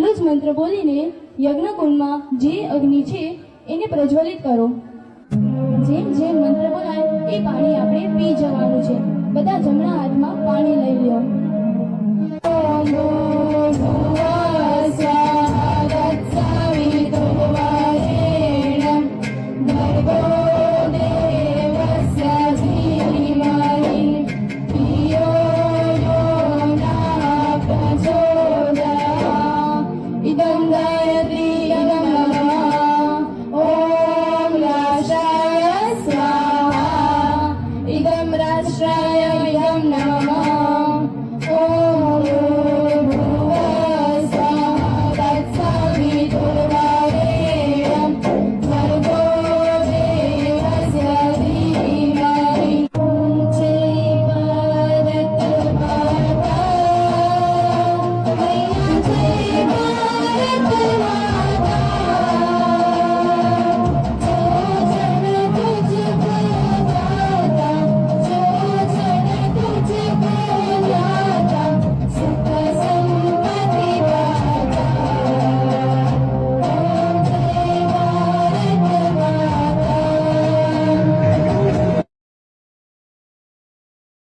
મંત્ર બોલીને યજ્ઞકુંડમાં જે અગ્નિ છે એને પ્રજ્વલિત કરો. જેમ જેમ મંત્ર બોલાય, એ પાણી આપણે પી જવાનું છે. બધા જમણા હાથમાં try.